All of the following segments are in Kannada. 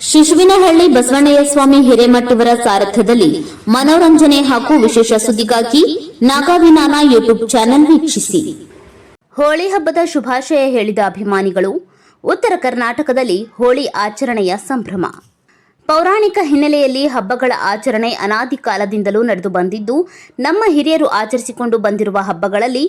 ಶಿಶುವಿನಹಳ್ಳಿ ಬಸವಣ್ಣಯ್ಯ ಸ್ವಾಮಿ ಹಿರೇಮಠವರ ಸಾರಥ್ಯದಲ್ಲಿ ಮನೋರಂಜನೆ ಹಾಗೂ ವಿಶೇಷ ಸುದ್ದಿಗಾಗಿ ನಾಗಾವಿನಾನ ಯೂಟ್ಯೂಬ್ ಚಾನೆಲ್ ವೀಕ್ಷಿಸಿ. ಹೋಳಿ ಹಬ್ಬದ ಶುಭಾಶಯ ಹೇಳಿದ ಅಭಿಮಾನಿಗಳು, ಉತ್ತರ ಕರ್ನಾಟಕದಲ್ಲಿ ಹೋಳಿ ಆಚರಣೆಯ ಸಂಭ್ರಮ. ಪೌರಾಣಿಕ ಹಿನ್ನೆಲೆಯಲ್ಲಿ ಹಬ್ಬಗಳ ಆಚರಣೆ ಅನಾದಿ ಕಾಲದಿಂದಲೂ ನಡೆದು ಬಂದಿದ್ದು, ನಮ್ಮ ಹಿರಿಯರು ಆಚರಿಸಿಕೊಂಡು ಬಂದಿರುವ ಹಬ್ಬಗಳಲ್ಲಿ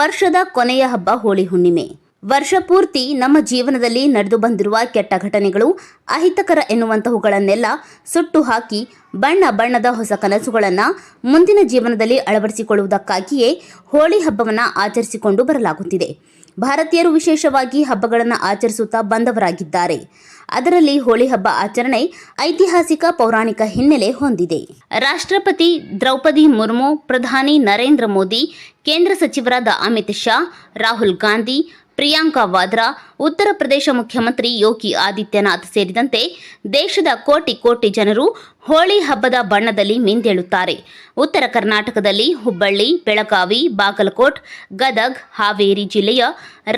ವರ್ಷದ ಕೊನೆಯ ಹಬ್ಬ ಹೋಳಿ ಹುಣ್ಣಿಮೆ. ವರ್ಷ ಪೂರ್ತಿ ನಮ್ಮ ಜೀವನದಲ್ಲಿ ನಡೆದು ಬಂದಿರುವ ಕೆಟ್ಟ ಘಟನೆಗಳು, ಅಹಿತಕರ ಎನ್ನುವಂತಹವುಗಳನ್ನೆಲ್ಲ ಸುಟ್ಟು ಹಾಕಿ ಬಣ್ಣ ಬಣ್ಣದ ಹೊಸ ಕನಸುಗಳನ್ನು ಮುಂದಿನ ಜೀವನದಲ್ಲಿ ಅಳವಡಿಸಿಕೊಳ್ಳುವುದಕ್ಕಾಗಿಯೇ ಹೋಳಿ ಹಬ್ಬವನ್ನು ಆಚರಿಸಿಕೊಂಡು ಬರಲಾಗುತ್ತಿದೆ. ಭಾರತೀಯರು ವಿಶೇಷವಾಗಿ ಹಬ್ಬಗಳನ್ನು ಆಚರಿಸುತ್ತಾ ಬಂದವರಾಗಿದ್ದಾರೆ. ಅದರಲ್ಲಿ ಹೋಳಿ ಹಬ್ಬ ಆಚರಣೆ ಐತಿಹಾಸಿಕ ಪೌರಾಣಿಕ ಹಿನ್ನೆಲೆ ಹೊಂದಿದೆ. ರಾಷ್ಟ್ರಪತಿ ದ್ರೌಪದಿ ಮುರ್ಮು, ಪ್ರಧಾನಿ ನರೇಂದ್ರ ಮೋದಿ, ಕೇಂದ್ರ ಸಚಿವರಾದ ಅಮಿತ್ ಶಾ, ರಾಹುಲ್ ಗಾಂಧಿ ಪ್ರಿಯಾಂಕಾ ವಾದ್ರಾ, ಉತ್ತರ ಪ್ರದೇಶ ಮುಖ್ಯಮಂತ್ರಿ ಯೋಗಿ ಆದಿತ್ಯನಾಥ್ ಸೇರಿದಂತೆ ದೇಶದ ಕೋಟಿ ಕೋಟಿ ಜನರು ಹೋಳಿ ಹಬ್ಬದ ಬಣ್ಣದಲ್ಲಿ ಮಿಂದೇಳುತ್ತಾರೆ. ಉತ್ತರ ಕರ್ನಾಟಕದಲ್ಲಿ ಹುಬ್ಬಳ್ಳಿ, ಬೆಳಗಾವಿ, ಬಾಗಲಕೋಟ್, ಗದಗ್, ಹಾವೇರಿ ಜಿಲ್ಲೆಯ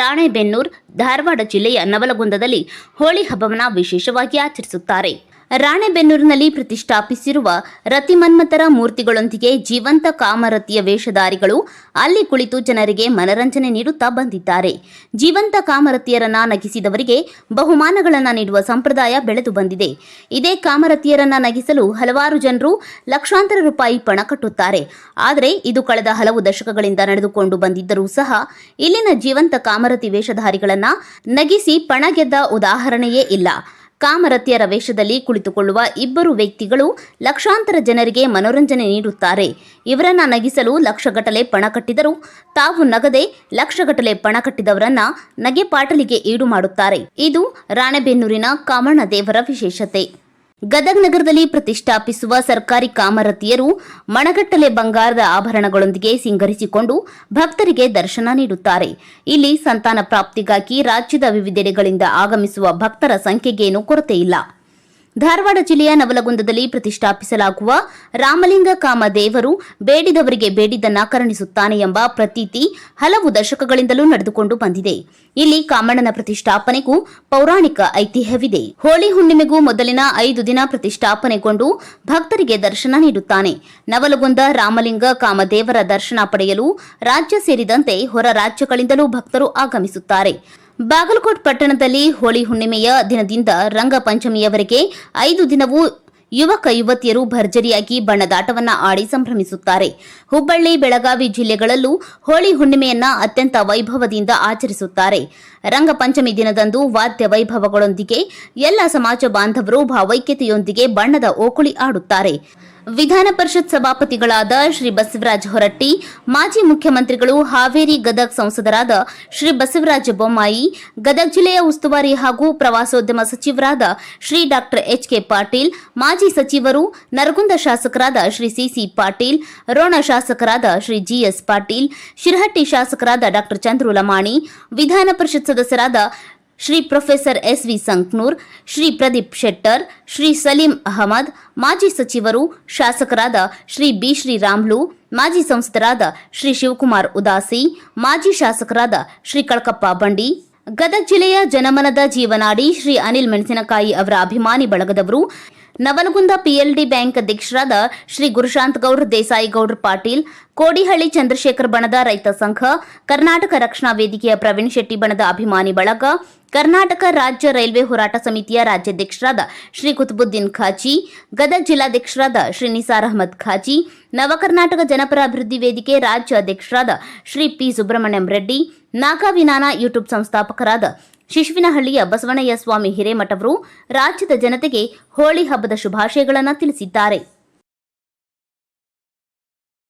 ರಾಣೆಬೆನ್ನೂರು, ಧಾರವಾಡ ಜಿಲ್ಲೆಯ ನವಲಗುಂದದಲ್ಲಿ ಹೋಳಿ ಹಬ್ಬವನ್ನು ವಿಶೇಷವಾಗಿ ಆಚರಿಸುತ್ತಾರೆ. ರಾಣೆಬೆನ್ನೂರಿನಲ್ಲಿ ಪ್ರತಿಷ್ಠಾಪಿಸಿರುವ ರತಿಮನ್ಮಥರ ಮೂರ್ತಿಗಳೊಂದಿಗೆ ಜೀವಂತ ಕಾಮರತಿಯ ವೇಷಧಾರಿಗಳು ಅಲ್ಲಿ ಕುಳಿತು ಜನರಿಗೆ ಮನರಂಜನೆ ನೀಡುತ್ತಾ ಬಂದಿದ್ದಾರೆ. ಜೀವಂತ ಕಾಮರತಿಯರನ್ನ ನಗಿಸಿದವರಿಗೆ ಬಹುಮಾನಗಳನ್ನು ನೀಡುವ ಸಂಪ್ರದಾಯ ಬೆಳೆದು ಬಂದಿದೆ. ಇದೇ ಕಾಮರತಿಯರನ್ನ ನಗಿಸಲು ಹಲವಾರು ಜನರು ಲಕ್ಷಾಂತರ ರೂಪಾಯಿ ಪಣ ಕಟ್ಟುತ್ತಾರೆ. ಆದರೆ ಇದು ಕಳೆದ ಹಲವು ದಶಕಗಳಿಂದ ನಡೆದುಕೊಂಡು ಬಂದಿದ್ದರೂ ಸಹ ಇಲ್ಲಿನ ಜೀವಂತ ಕಾಮರತಿ ವೇಷಧಾರಿಗಳನ್ನ ನಗಿಸಿ ಪಣ ಗೆದ್ದ ಉದಾಹರಣೆಯೇ ಇಲ್ಲ. ಕಾಮರತಿಯರ ವೇಷದಲ್ಲಿ ಕುಳಿತುಕೊಳ್ಳುವ ಇಬ್ಬರು ವ್ಯಕ್ತಿಗಳು ಲಕ್ಷಾಂತರ ಜನರಿಗೆ ಮನೋರಂಜನೆ ನೀಡುತ್ತಾರೆ. ಇವರನ್ನ ನಗಿಸಲು ಲಕ್ಷಗಟ್ಟಲೆ ಪಣ ಕಟ್ಟಿದರು ತಾವು ನಗದೆ ಲಕ್ಷಗಟ್ಟಲೆ ಪಣ ಕಟ್ಟಿದವರನ್ನ ನಗೆ ಪಾಟಲಿಗೆ ಈಡು ಮಾಡುತ್ತಾರೆ. ಇದು ರಾಣೆಬೆನ್ನೂರಿನ ಕಾಮಣ್ಣ ದೇವರ ವಿಶೇಷತೆ. ಗದಗ್ ನಗರದಲ್ಲಿ ಪ್ರತಿಷ್ಠಾಪಿಸುವ ಸರ್ಕಾರಿ ಕಾಮರತಿಯರು ಮಣಗಟ್ಟಲೆ ಬಂಗಾರದ ಆಭರಣಗಳೊಂದಿಗೆ ಸಿಂಗರಿಸಿಕೊಂಡು ಭಕ್ತರಿಗೆ ದರ್ಶನ ನೀಡುತ್ತಾರೆ. ಇಲ್ಲಿ ಸಂತಾನ ಪ್ರಾಪ್ತಿಗಾಗಿ ರಾಜ್ಯದ ವಿವಿಧೆಡೆಗಳಿಂದ ಆಗಮಿಸುವ ಭಕ್ತರ ಸಂಖ್ಯೆಗೇನೂ ಕೊರತೆಯಿಲ್ಲ. ಧಾರವಾಡ ಜಿಲ್ಲೆಯ ನವಲಗುಂದದಲ್ಲಿ ಪ್ರತಿಷ್ಠಾಪಿಸಲಾಗುವ ರಾಮಲಿಂಗ ಕಾಮ ದೇವರು ಬೇಡಿದವರಿಗೆ ಬೇಡಿದ್ದನ್ನ ಕರುಣಿಸುತ್ತಾನೆ ಎಂಬ ಪ್ರತೀತಿ ಹಲವು ದಶಕಗಳಿಂದಲೂ ನಡೆದುಕೊಂಡು ಬಂದಿದೆ. ಇಲ್ಲಿ ಕಾಮಣ್ಣನ ಪ್ರತಿಷ್ಠಾಪನೆಗೂ ಪೌರಾಣಿಕ ಐತಿಹ್ಯವಿದೆ. ಹೋಳಿ ಹುಣ್ಣಿಮೆಗೂ ಮೊದಲಿನ ಐದು ದಿನ ಪ್ರತಿಷ್ಠಾಪನೆಗೊಂಡು ಭಕ್ತರಿಗೆ ದರ್ಶನ ನೀಡುತ್ತಾನೆ. ನವಲಗುಂದ ರಾಮಲಿಂಗ ಕಾಮದೇವರ ದರ್ಶನ ಪಡೆಯಲು ರಾಜ್ಯ ಸೇರಿದಂತೆ ಹೊರ ರಾಜ್ಯಗಳಿಂದಲೂ ಭಕ್ತರು ಆಗಮಿಸುತ್ತಾರೆ. ಬಾಗಲಕೋಟ್ ಪಟ್ಟಣದಲ್ಲಿ ಹೋಳಿ ಹುಣ್ಣಿಮೆಯ ದಿನದಿಂದ ರಂಗಪಂಚಮಿಯವರೆಗೆ ಐದು ದಿನವೂ ಯುವಕ ಯುವತಿಯರು ಭರ್ಜರಿಯಾಗಿ ಬಣ್ಣದಾಟವನ್ನ ಆಡಿ ಸಂಭ್ರಮಿಸುತ್ತಾರೆ. ಹುಬ್ಬಳ್ಳಿ, ಬೆಳಗಾವಿ ಜಿಲ್ಲೆಗಳಲ್ಲೂ ಹೋಳಿ ಹುಣ್ಣಿಮೆಯನ್ನ ಅತ್ಯಂತ ವೈಭವದಿಂದ ಆಚರಿಸುತ್ತಾರೆ. ರಂಗಪಂಚಮಿ ದಿನದಂದು ವಾದ್ಯ ವೈಭವಗಳೊಂದಿಗೆ ಎಲ್ಲ ಸಮಾಜ ಬಾಂಧವರು ಭಾವೈಕ್ಯತೆಯೊಂದಿಗೆ ಬಣ್ಣದ ಓಕುಳಿ ಆಡುತ್ತಾರೆ. ವಿಧಾನ ಪರಿಷತ್ ಸಭಾಪತಿಗಳಾದ ಶ್ರೀ ಬಸವರಾಜ ಹೊರಟ್ಟಿ, ಮಾಜಿ ಮುಖ್ಯಮಂತ್ರಿಗಳು ಹಾವೇರಿ ಗದಗ್ ಸಂಸದರಾದ ಶ್ರೀ ಬಸವರಾಜ ಬೊಮ್ಮಾಯಿ, ಗದಗ ಜಿಲ್ಲೆಯ ಉಸ್ತುವಾರಿ ಹಾಗೂ ಪ್ರವಾಸೋದ್ಯಮ ಸಚಿವರಾದ Shri doctor H K Patil, ಮಾಜಿ ಸಚಿವರು ನರಗುಂದ ಶಾಸಕರಾದ ಶ್ರೀ ಸಿಸಿ ಪಾಟೀಲ್, ರೋಣ ಶಾಸಕರಾದ ಶ್ರೀ ಜಿಎಸ್ ಪಾಟೀಲ್, ಶಿರಹಟ್ಟಿ ಶಾಸಕರಾದ ಡಾಕ್ಟರ್ ಚಂದ್ರು ಲಮಾಣಿ ವಿಧಾನ ಪರಿಷತ್ ಸದಸ್ಯರಾದ Shri professor S V Sanknur, Shri Pradeep Shettar, Shri Saleem Ahmed, ಮಾಜಿ ಸಚಿವರು, ಶಾಸಕರಾದ ಶ್ರೀ ಬಿ ಶ್ರೀರಾಮ್ಲು ಮಾಜಿ ಸಂಸದರಾದ ಶ್ರೀ ಶಿವಕುಮಾರ್ ಉದಾಸಿ, ಮಾಜಿ ಶಾಸಕರಾದ ಶ್ರೀ ಕಳಕಪ್ಪ ಬಂಡಿ, ಗದಗ ಜಿಲ್ಲೆಯ ಜನಮನದ ಜೀವನಾಡಿ ಶ್ರೀ ಅನಿಲ್ ಮೆಣಸಿನಕಾಯಿ ಅವರ ಅಭಿಮಾನಿ ಬಳಗದವರು ನವಲಗುಂದ ಪಿಎಲ್ಡಿ ಬ್ಯಾಂಕ್ ಅಧ್ಯಕ್ಷರಾದ ಶ್ರೀ ಗುರುಶಾಂತ್ ಗೌಡ್ರ ದೇಸಾಯಿ ಗೌಡ್ರ ಪಾಟೀಲ್, ಕೋಡಿಹಳ್ಳಿ ಚಂದ್ರಶೇಖರ್ ಬಣದ ರೈತ ಸಂಘ, ಕರ್ನಾಟಕ ರಕ್ಷಣಾ ವೇದಿಕೆಯ ಪ್ರವೀಣ್ ಶೆಟ್ಟಿ ಬಣದ ಅಭಿಮಾನಿ ಬಳಗ, ಕರ್ನಾಟಕ ರಾಜ್ಯ ರೈಲ್ವೆ ಹೋರಾಟ ಸಮಿತಿಯ ರಾಜ್ಯಾಧ್ಯಕ್ಷರಾದ ಶ್ರೀ ಕುತುಬುದ್ದೀನ್ ಖಾಜಿ, ಗದಗ ಜಿಲ್ಲಾಧ್ಯಕ್ಷರಾದ ಶ್ರೀ ನಿಸಾರ್ ಅಹಮದ್ ಖಾಜಿ, ನವಕರ್ನಾಟಕ ಜನಪರ ಅಭಿವೃದ್ಧಿ ವೇದಿಕೆ ರಾಜ್ಯ ಅಧ್ಯಕ್ಷರಾದ ಶ್ರೀ ಪಿ ಸುಬ್ರಹ್ಮಣ್ಯಂ ರೆಡ್ಡಿ ನಾಗಾವಿನಾನ ಯೂಟ್ಯೂಬ್ ಸಂಸ್ಥಾಪಕರಾದ ಶಿಶುವಿನಹಳ್ಳಿಯ ಬಸವಣ್ಣಯ್ಯ ಸ್ವಾಮಿ ಹಿರೇಮಠವರು ರಾಜ್ಯದ ಜನತೆಗೆ ಹೋಳಿ ಹಬ್ಬದ ಶುಭಾಶಯಗಳನ್ನು ತಿಳಿಸಿದ್ದಾರೆ.